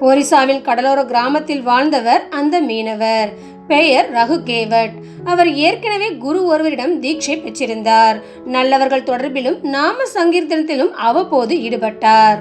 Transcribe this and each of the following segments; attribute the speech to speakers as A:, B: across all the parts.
A: ஒரிசாவின் கடலோர கிராமத்தில் வாழ்ந்தவர் அந்த மீனவர். பெயர் ரகு கேவட் அவர் ஏற்கனவே குரு ஒருவரிடம் தீட்சை பெற்றிருந்தார். நல்லவர்கள் தொடர்பிலும் நாம சங்கீர்த்தனத்திலும் அவ்வப்போது ஈடுபட்டார்.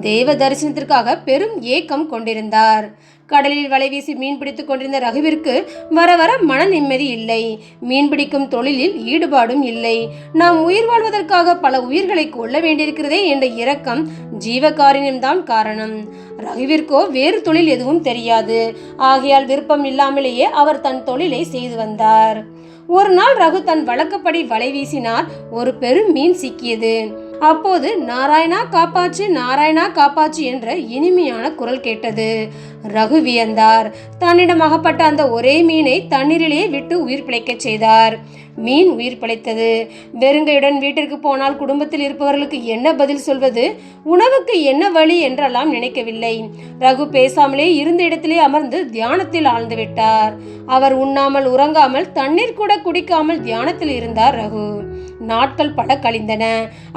A: தேவ தரிசனத்திற்காக பெரும் ஏக்கம் கொண்டிருந்தார். கடலில் வலை வீசி மீன் பிடித்துக் கொண்டிருந்த ரகுவிற்கு வர வர மன நிம்மதி இல்லை. மீன் பிடிக்கும் தொழிலில் ஈடுபாடும் இல்லை. நாம் உயிர் வாழ்வதற்காக பல உயிர்களை கொல்ல வேண்டியிருக்கிறதே என்ற இரக்கம் ஜீவகாருண்யம்தான் காரணம். ரகுவிற்கோ வேறு தொழில் எதுவும் தெரியாது. ஆகையால் விருப்பம் இல்லாமலேயே அவர் தன் தொழிலை செய்து வந்தார். ஒரு நாள் ரகு தன் வழக்கப்படி வலை வீசினார். ஒரு பெரும் மீன் சிக்கியது. அப்போது நாராயணா காப்பாச்சு நாராயணா காப்பாச்சு என்ற இனிமையான குரல் கேட்டது. ரகு வியந்தார். தன்னிடம் அகப்பட்ட அந்த ஒரே மீனை தண்ணீரிலேயே விட்டு உயிர் பிழைக்கச் செய்தார். மீன் உயிர் பிழைத்தது. வெறுங்கையுடன் வீட்டிற்கு போனால் குடும்பத்தில் இருப்பவர்களுக்கு என்ன பதில் சொல்வது? உணவுக்கு என்ன வழி என்றெல்லாம் நினைக்கவில்லை. ரகு பேசாமலே இருந்த இடத்திலே அமர்ந்து தியானத்தில் ஆழ்ந்து விட்டார். அவர் உண்ணாமல் உறங்காமல் தண்ணீர் கூட குடிக்காமல் தியானத்தில் இருந்தார் ரகு. நாட்கள் பல கழிந்தன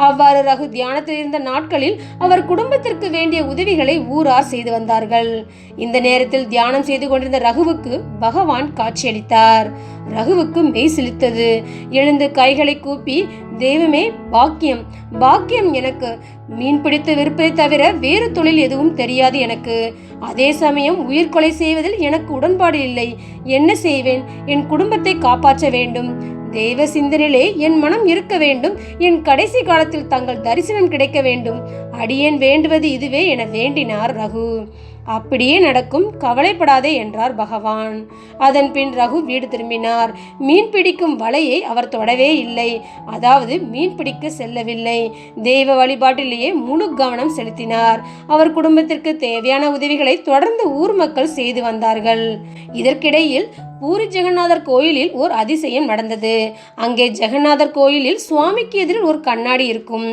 A: அவ்வாறு ரகு தியானத்தில் இருந்த நாட்களில் அவர் குடும்பத்திற்கு வேண்டிய உதவிகளை ஊரார் செய்து வந்தார்கள். இந்த நேரத்தில் தியானம் செய்து கொண்டிருந்த ரகுவுக்கு பகவான் காட்சியளித்தார். ரகுவுக்கு மெய் சிலித்தது. எழுந்து கைகளை கூப்பி தெய்வமே பாக்கியம் பாக்கியம் எனக்கு. மீன் பிடித்து விற்பதை தவிர வேறு தொழில் எதுவும் தெரியாது எனக்கு. அதே சமயம் உயிர் கொலை செய்வதில் எனக்கு உடன்பாடு இல்லை. என்ன செய்வேன்? என் குடும்பத்தை காப்பாற்ற வேண்டும். தெய்வ சிந்தனிலே என் மனம் இருக்க வேண்டும். என் கடைசி காலத்தில் தங்கள் தரிசனம் கிடைக்க வேண்டும். அடியேன் வேண்டுவது இதுவே என வேண்டினார் ரகு. அப்படியே நடக்கும். கவலைப்படாதே என்றார் பகவான். அதன் பின் ரகு வீடு திரும்பினார். மீன் பிடிக்கும் வலையை அவர் தொடவே இல்லை. அதாவது மீன் பிடிக்க செல்லவில்லை. தெய்வ வழிபாட்டிலேயே முழு கவனம் செலுத்தினார். அவர் குடும்பத்திற்கு தேவையான உதவிகளை தொடர்ந்து ஊர் மக்கள் செய்து வந்தார்கள். இதற்கிடையில் பூரி ஜெகநாதர் கோயிலில் ஒரு அதிசயம் நடந்தது. அங்கே ஜெகநாதர் கோயிலில் சுவாமிக்கு எதிரில் ஒரு கண்ணாடி இருக்கும்.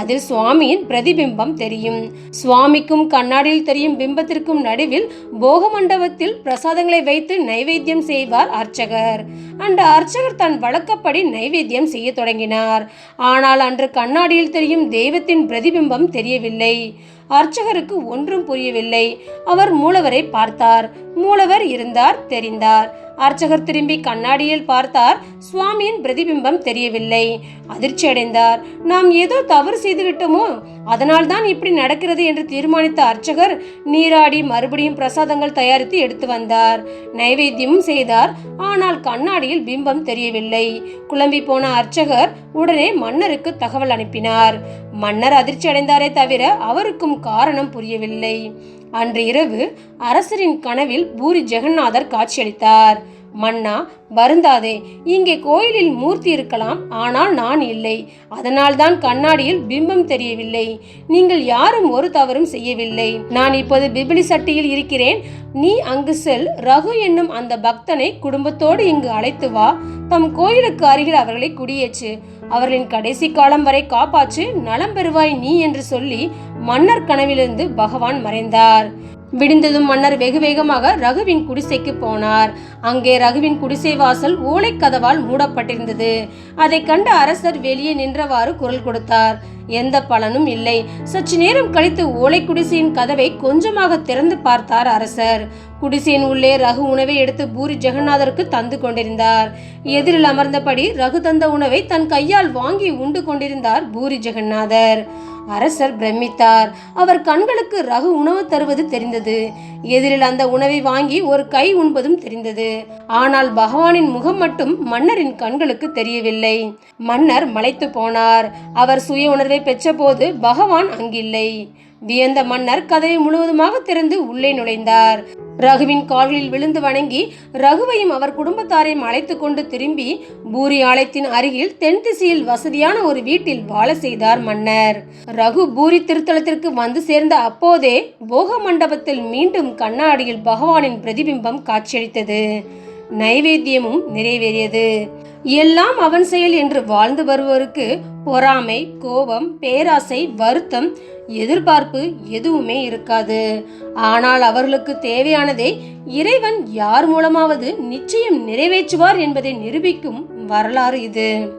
A: அதில் சுவாமியின் பிரதிபிம்பம் தெரியும். சுவாமிக்கும் கண்ணாடியில் தெரியும் பிம்பத்திற்கும் நடுவில் போக மண்டபத்தில் பிரசாதங்களை வைத்து நைவேத்தியம் செய்வார் அர்ச்சகர். அந்த அர்ச்சகர் தன் வழக்கப்படி நைவேத்தியம் செய்ய தொடங்கினார். ஆனால் அன்று கண்ணாடியில் தெரியும் தெய்வத்தின் பிரதிபிம்பம் தெரியவில்லை. அர்ச்சகருக்கு ஒன்றும் புரியவில்லை. அவர் மூலவரை பார்த்தார். மூலவர் இருந்தார் தெரிந்தார். அர்ச்சகர் திரும்பி கண்ணாடியில் பார்த்தார். சுவாமியின் பிரதிபிம்பம் தெரியவில்லை. அதிர்ச்சி அடைந்தார் நாம் ஏதோ தவறு செய்து விட்டோமோ அதனால் தான் இப்படி நடக்கிறது என்று தீர்மானித்த அர்ச்சகர் நீராடி மறுபடியும் பிரசாதங்கள் தயாரித்து எடுத்து வந்தார். நைவேத்தியமும் செய்தார். ஆனால் கண்ணாடியில் பிம்பம் தெரியவில்லை. குழம்பி போன அர்ச்சகர் உடனே மன்னருக்கு தகவல் அனுப்பினார். மன்னர் அதிர்ச்சி அடைந்தாரே தவிர அவருக்கும் காரணம் புரியவில்லை. அன்று இரவு அரசரின் கனவில் பூரி ஜெகநாதர் காட்சியளித்தார். மன்னா வருந்தாதே. இங்கே கோயிலில் மூர்த்தி இருக்கலாம் ஆனால் நான் இல்லை. அதனால்தான் கண்ணாடியில் பிம்பம் தெரியவில்லை. நீங்கள் யாரும் ஒரு தவறும் செய்யவில்லை. நான் இப்போது பிபிலி சட்டியில் இருக்கிறேன். நீ அங்கு செல். ரகு என்னும் அந்த பக்தனை குடும்பத்தோடு இங்கு அழைத்து வா. தம் கோயிலுக்கு அருகில் அவர்களை குடியேற்று. அவர்களின் கடைசி காலம் வரை காப்பாற்று. நலம் பெறுவாய் நீ என்று சொல்லி மன்னர் கனவிலிருந்து பகவான் மறைந்தார். விடிந்ததும் மன்னர் வெகு வேகமாக ரகுவின் குடிசைக்கு போனார். அங்கே ரகுவின் குடிசை வாசல் ஓலைக்கதவால் மூடப்பட்டிருந்தது. அதை கண்ட அரசர் வெளியே நின்றவாறு குரல் கொடுத்தார். எந்த பலனும் இல்லை. சற்று நேரம் கழித்து ஓலை குடிசையின் கதவை கொஞ்சமாக திறந்து பார்த்தார் அரசர். குடிசையின் உள்ளே ரகு உணவை எடுத்து பூரி ஜெகநாதருக்கு தந்து கொண்டிருந்தார். எதிரில் அமர்ந்தபடி ரகு தந்த உணவை தன் கையால் வாங்கி உண்டு கொண்டிருந்தார் பூரி ஜெகநாதர். அரசர் பிரமித்தார். அவர் கண்களுக்கு ரகு உணவு தருவது தெரிந்தது. எதிரில் அந்த உணவை வாங்கி ஒரு கை உண்பதும் தெரிந்தது. ஆனால் பகவானின் முகம் மட்டும் மன்னரின் கண்களுக்கு தெரியவில்லை. மன்னர் மலைத்து போனார். அவர் சுய உணர்வை பெற்றபோது பகவான் அங்கில்லை. வியந்த மன்னர் கதவை முழுவதுமாக திறந்து உள்ளே நுழைந்தார். ரகுவின் கால்களில் விழுந்து வணங்கி ரகுவையும் அவர் குடும்பத்தாரையும் அழைத்து கொண்டு திரும்பி பூரி ஆலயத்தின் அருகில் தென் திசையில் வசதியான ஒரு வீட்டில் வாழ செய்தார் மன்னர். ரகு பூரி திருத்தலத்திற்கு வந்து சேர்ந்த அப்போதே போக மண்டபத்தில் மீண்டும் கண்ணாடியில் பகவானின் பிரதிபிம்பம் காட்சியளித்தது. நைவேத்தியமும் நிறைவேறியது. எல்லாம் அவன் செயல் என்று வாழ்ந்து வருவோருக்கு பொறாமை கோபம் பேராசை வருத்தம் எதிர்பார்ப்பு எதுவுமே இருக்காது. ஆனால் அவர்களுக்கு தேவையானதை இறைவன் யார் மூலமாவது நிச்சயம் நிறைவேற்றுவார் என்பதை நிரூபிக்கும் வரலாறு இது.